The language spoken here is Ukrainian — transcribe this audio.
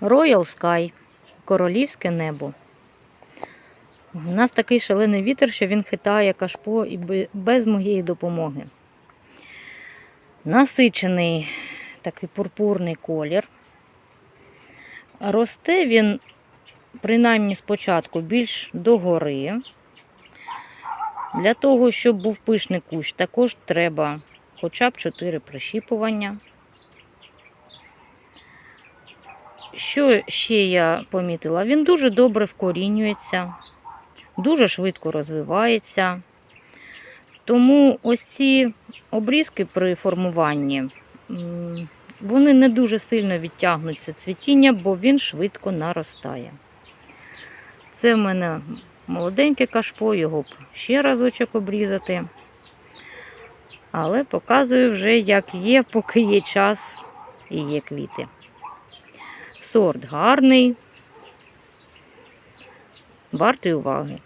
Royal Sky, королівське небо. У нас такий шалений вітер, що він хитає кашпо і без моєї допомоги. Насичений такий пурпурний колір. Росте він, принаймні спочатку, більш догори. Для того, щоб був пишний кущ, також треба хоча б 4 прищіпування. Що ще я помітила? Він дуже добре вкорінюється, дуже швидко розвивається. Тому ось ці обрізки при формуванні, вони не дуже сильно відтягнуть це цвітіння, бо він швидко наростає. Це в мене молоденьке кашпо, його б ще разочок обрізати. Але показую вже, як є, поки є час і є квіти. Сорт гарний, вартий уваги.